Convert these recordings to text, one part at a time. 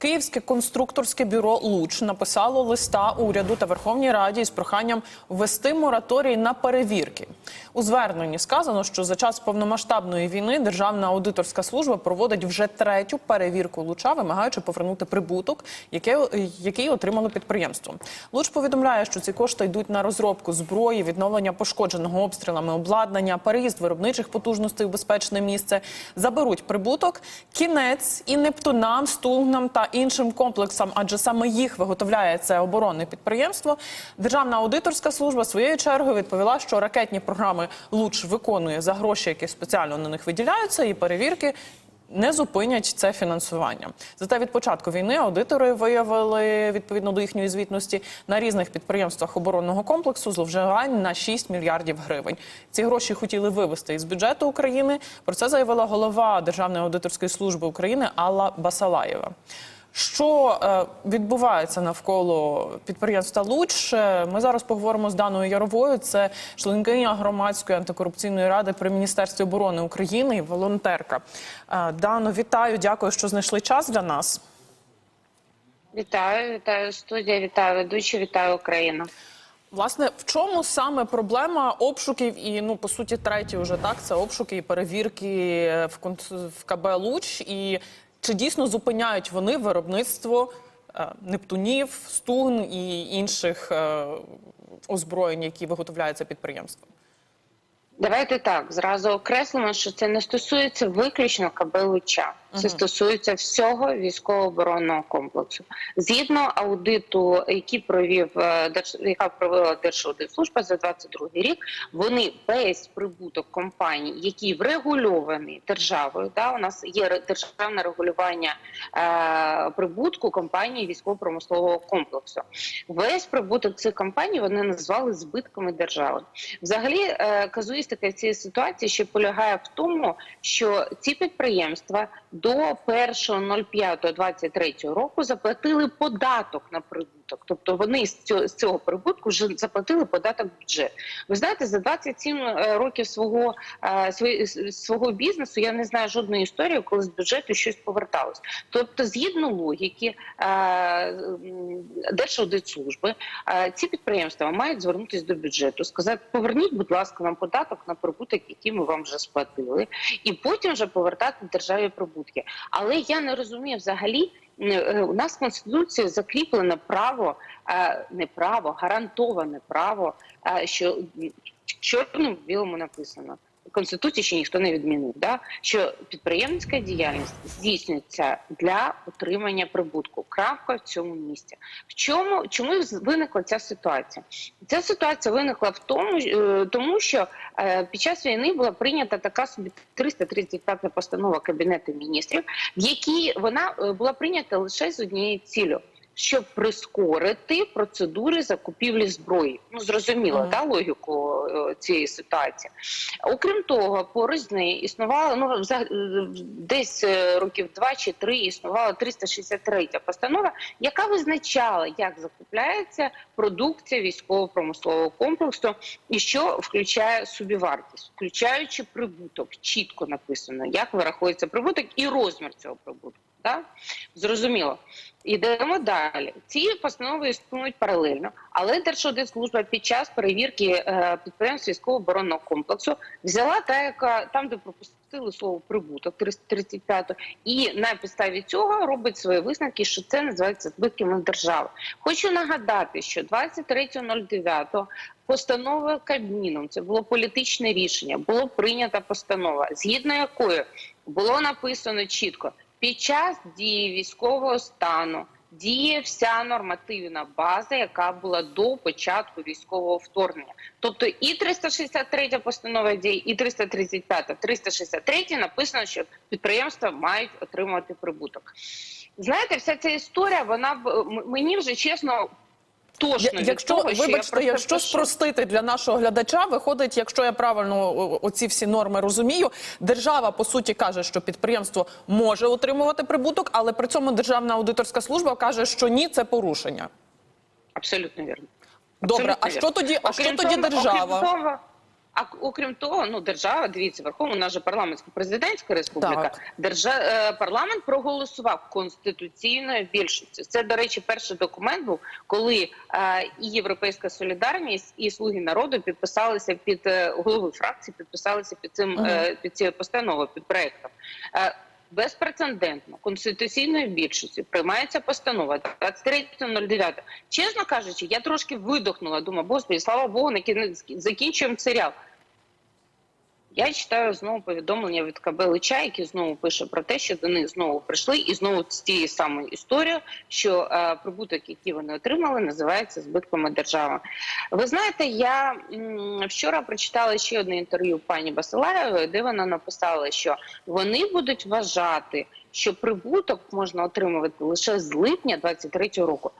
Київське конструкторське бюро Луч написало листа уряду та Верховній Раді із проханням ввести мораторій на перевірки. У зверненні сказано, що за час повномасштабної війни Державна аудиторська служба проводить вже третю перевірку луча, вимагаючи повернути прибуток, який отримало підприємство. Луч повідомляє, що ці кошти йдуть на розробку зброї, відновлення пошкодженого обстрілами обладнання, переїзд виробничих потужностей у безпечне місце, заберуть прибуток, кінець і Нептунам, Стугнам та іншим комплексам, адже саме їх виготовляє це оборонне підприємство. Державна аудиторська служба своєю чергою відповіла, що ракетні програми Луч виконує за гроші, які спеціально на них виділяються, і перевірки. Не зупинять це фінансування. Зате від початку війни аудитори виявили відповідно до їхньої звітності на різних підприємствах оборонного комплексу зловживань на 6 мільярдів гривень. Ці гроші хотіли вивести із бюджету України. Про це заявила голова Державної аудиторської служби України Алла Басалаєва. Що е, відбувається навколо підприємства Луч? Е, Ми зараз поговоримо з Даною Яровою. Це членкиня громадської антикорупційної ради при міністерстві оборони України і волонтерка. Е, Дано, вітаю, дякую, що знайшли час для нас. Вітаю, вітаю студія, вітаю ведучі, вітаю Україну. Власне, в чому саме проблема обшуків і ну по суті треті вже так це обшуки і перевірки в КБ Луч, і чи дійсно зупиняють вони виробництво е, нептунів, стугн і інших е, озброєнь, які виготовляються підприємством? Давайте так зразу окреслимо, що це не стосується виключно КБ Луча. Це стосується всього військово-оборонного комплексу. Згідно аудиту, який провів е, яка провела Держаудитслужба за 22 рік, вони весь прибуток компаній, який врегульований державою, да, у нас є державне регулювання е, прибутку компаній військово-промислового комплексу. Весь прибуток цих компаній вони назвали збитками держави. Взагалі, е, казуїстика цієї ситуації ще полягає в тому, що ці підприємства до 1.05.23 року заплатили податок на прибуток. Тобто вони з цього, прибутку вже заплатили податок в бюджет. Ви знаєте, за 27 е, років свого, е, свого бізнесу я не знаю жодної історії, коли з бюджету щось поверталось. Тобто, згідно логіки е, Держаудитслужби, ці підприємства мають звернутися до бюджету, сказати: поверніть, будь ласка, нам податок на прибуток, який ми вам вже сплатили, і потім вже повертати державі прибутки. Але я не розумію взагалі. Е, У нас в конституції закріплено право, е, не право, гарантоване право, е, що чорним білому написано. Конституції ще ніхто не відмінив, да? що підприємницька діяльність здійснюється для отримання прибутку. Крапка в цьому місці. В чому чому виникла ця ситуація? Ця ситуація виникла в тому, е, тому що е, під час війни була прийнята така собі 335 постанова Кабінету міністрів, в якій вона е, була прийнята лише з однією цілею. Щоб прискорити процедури закупівлі зброї, ну зрозуміло, Мгм. да, логіку е, цієї ситуації. Окрім того, поруч з нею існувала ну е, десь е, років два чи три існувала 363 постанова, яка визначала, як закупляється продукція військово-промислового комплексу і що включає собівартість, включаючи прибуток, чітко написано, як вирахується прибуток і розмір цього прибутку. Да? Зрозуміло. Ідемо далі. Ці постанови існують паралельно, але Держаудитслужба під час перевірки е, підприємств військово-оборонного комплексу взяла та, яка там, де пропустили слово прибуток 335, і на підставі цього робить свої висновки, що це називається збитками держави. Хочу нагадати, що 23.09 постановою Кабміном це було політичне рішення, було прийнята постанова, згідно якої було написано чітко. Під час дії військового стану діє вся нормативна база, яка була до початку військового вторгнення. Тобто і 363 постанова діє, і 335. В 363 написано, що підприємства мають отримувати прибуток. Знаєте, вся ця історія, вона мені вже чесно. Точно якщо того, що я вибачте, якщо спростити для нашого глядача, виходить, якщо я правильно оці всі норми розумію, держава по суті каже, що підприємство може отримувати прибуток, але при цьому державна аудиторська служба каже, що ні, це порушення. Абсолютно вірно. Добре, Абсолютно а вірно. що тоді? А Окрім що тоді держава? А окрім того, ну держава, дивіться, Верховна, у нас же парламентсько-президентська республіка. Так. Держа, е, парламент проголосував конституційною більшістю. Це, до речі, перший документ був, коли е, і Європейська солідарність, і слуги народу підписалися під е, голови фракції, підписалися під цим е, під цією постановою, під проектом. Е, Безпрецедентно конституційною більшістю приймається постанова 23.09. Чесно кажучи, я трошки видохнула. Думаю, господи, слава Богу, закінчуємо серіал. Я читаю знову повідомлення від КБ Лича, який знову пише про те, що до них знову прийшли, і знову з тією самою історією, що е, прибуток, який вони отримали, називається збитками держави. Ви знаєте, я м, вчора прочитала ще одне інтерв'ю пані Басилаєвої, де вона написала, що вони будуть вважати, що прибуток можна отримувати лише з липня 23 року.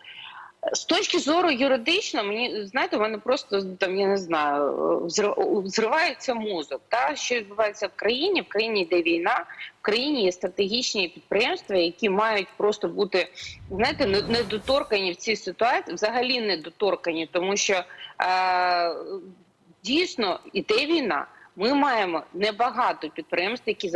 З точки зору юридично, мені знаєте, у мене просто там я не знаю, взрив- зривається мозок. Та що відбувається в країні? В країні йде війна, в країні є стратегічні підприємства, які мають просто бути знаєте, недоторкані в цій ситуації, взагалі недоторкані, тому що е, дійсно іде війна. Ми маємо небагато підприємств, які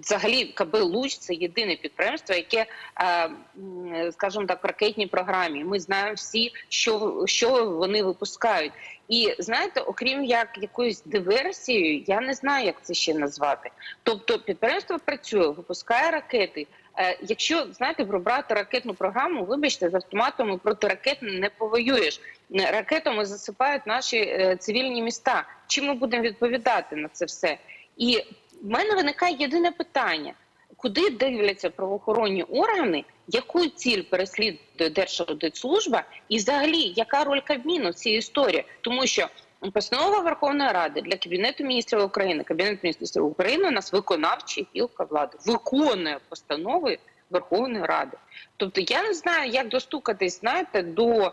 взагалі КБ Луч це єдине підприємство, яке, е, скажімо так, в ракетній програмі. Ми знаємо всі, що, що вони випускають. І знаєте, окрім як якоюсь диверсією, я не знаю, як це ще назвати. Тобто підприємство працює, випускає ракети. Е, Якщо знаєте пробрати ракетну програму, вибачте, з автоматом проти ракет не повоюєш. Е, Ракетами засипають наші е, цивільні міста. Чим ми будемо відповідати на це все? І в мене виникає єдине питання: куди дивляться правоохоронні органи, яку ціль переслідує Держаудитслужба, і взагалі яка роль Кабміну в цій історії? Тому що постанова Верховної Ради для Кабінету міністрів України, Кабінет міністрів України у нас виконавча гілка влади виконує постанови Верховної Ради. Тобто я не знаю, як достукатись, знаєте, до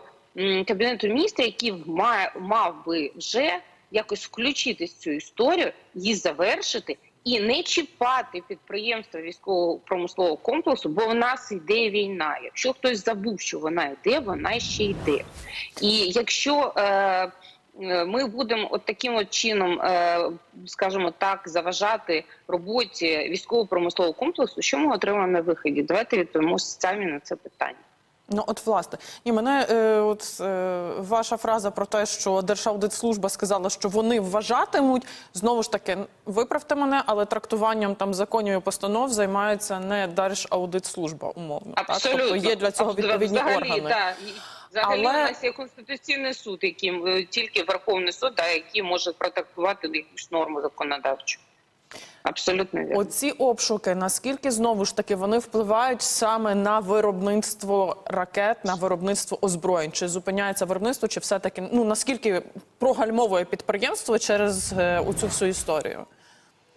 Кабінету міністрів, який має, мав би вже якось включитись в цю історію, її завершити і не чіпати підприємства військово-промислового комплексу, бо в нас йде війна. Якщо хтось забув, що вона йде, вона ще йде. І якщо е, е, ми будемо от таким от чином, е, скажімо так, заважати роботі військово-промислового комплексу, що ми отримаємо на виході? Давайте відповімо самі на це питання. Ну, от власне, і мене е, от е, ваша фраза про те, що Держаудитслужба сказала, що вони вважатимуть знову ж таки, виправте мене, але трактуванням там законів і постанов займається не Держаудитслужба, умовно. Абсолютно. Так? Тобто є для цього відповідні взагалі, органи. Да. Взагалі Але- у нас є конституційний суд, яким е, тільки Верховний суд, да, який може протрактувати якусь норму законодавчу. Абсолютно вірно. Оці обшуки, наскільки знову ж таки вони впливають саме на виробництво ракет, на виробництво озброєнь? Чи зупиняється виробництво, чи все таки ну наскільки прогальмовує підприємство через е, оцю всю історію?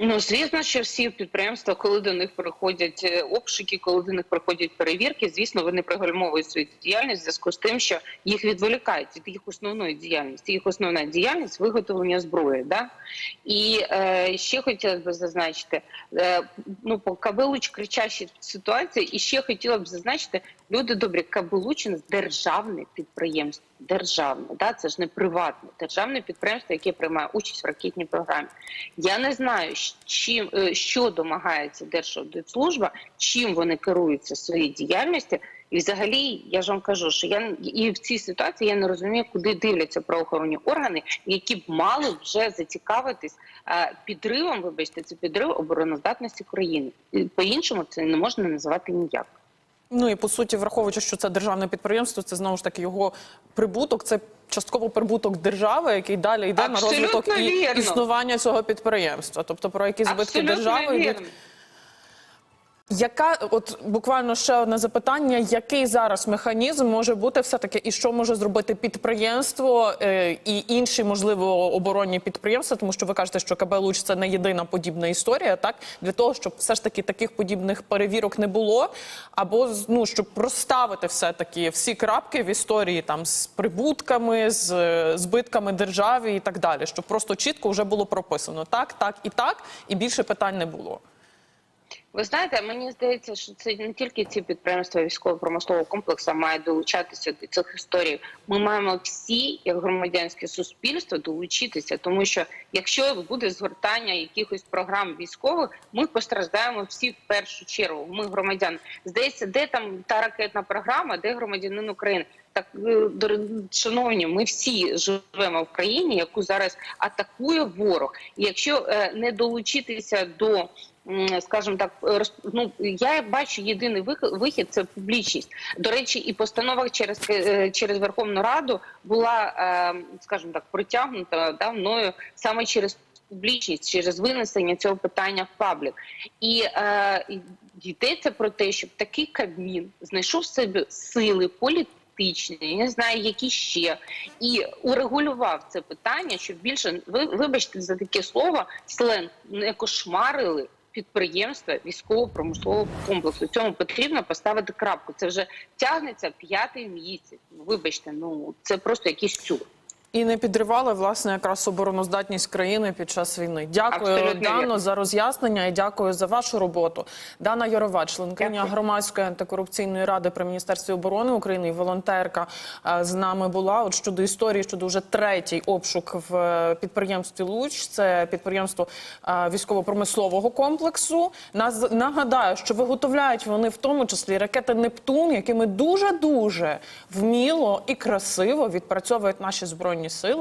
Ну, звісно, що всі підприємства, коли до них приходять е, обшуки, коли до них приходять перевірки, звісно, вони пригальмовують свою діяльність в зв'язку з тим, що їх відволікають від їх основної діяльності. Їх основна діяльність виготовлення зброї. Да? І е, ще хотілося б зазначити, е, ну по Кабелуч кричащі ситуації, і ще хотіла б зазначити, люди добрі, Кабелучин державне підприємство. Державне, да, це ж не приватне, державне підприємство, яке приймає участь в ракетній програмі. Я не знаю, чим е, що домагається Держаудитслужба, чим вони керуються в своїй діяльності. І взагалі, я ж вам кажу, що я і в цій ситуації я не розумію, куди дивляться правоохоронні органи, які б мали вже зацікавитись е, підривом. Вибачте, це підрив обороноздатності країни. І По-іншому це не можна називати ніяк. Ну і по суті, враховуючи, що це державне підприємство, це знову ж таки його прибуток. Це частково прибуток держави, який далі йде Абсолютно на розвиток і вірно. існування цього підприємства. Тобто про які збитки Абсолютно держави йдуть. Яка от буквально ще одне запитання: який зараз механізм може бути все таки, і що може зробити підприємство е, і інші можливо оборонні підприємства? Тому що ви кажете, що КБ Луч це не єдина подібна історія, так для того, щоб все ж таки таких подібних перевірок не було, або ну щоб розставити все таки всі крапки в історії там з прибутками, з е, збитками державі і так далі, щоб просто чітко вже було прописано так, так і так, і більше питань не було. Ви знаєте, мені здається, що це не тільки ці підприємства військово-промислового комплексу мають долучатися до цих історій. Ми маємо всі, як громадянське суспільство, долучитися, тому що якщо буде згортання якихось програм військових, ми постраждаємо всі в першу чергу. Ми громадян. Здається, де там та ракетна програма, де громадянин України. Так, е, шановні, ми всі живемо в країні, яку зараз атакує ворог. І якщо е, не долучитися до скажімо так, роз- ну я бачу єдиний вих- вихід це публічність. До речі, і постанова через е, через Верховну Раду була, е, скажімо так, протягнута да, мною саме через публічність, через винесення цього питання в паблік. І е, йдеться про те, щоб такий кабмін знайшов себе сили політичні, я не знаю, які ще, і урегулював це питання, щоб більше ви вибачте за таке слово сленг не кошмарили. Підприємства військово-промислового комплексу цьому потрібно поставити крапку. Це вже тягнеться п'ятий місяць. Вибачте, ну це просто якийсь сюр. І не підривали власне якраз обороноздатність країни під час війни. Дякую, Абсолютно Дано, за роз'яснення і дякую за вашу роботу. Дана Ярова, членкиня Дякую. громадської антикорупційної ради при міністерстві оборони України і волонтерка е, з нами була. От щодо історії, щодо вже третій обшук в е, підприємстві Луч. Це підприємство е, військово-промислового комплексу. Наз- Нагадаю, що виготовляють вони в тому числі ракети Нептун, якими дуже дуже вміло і красиво відпрацьовують наші збройні сили.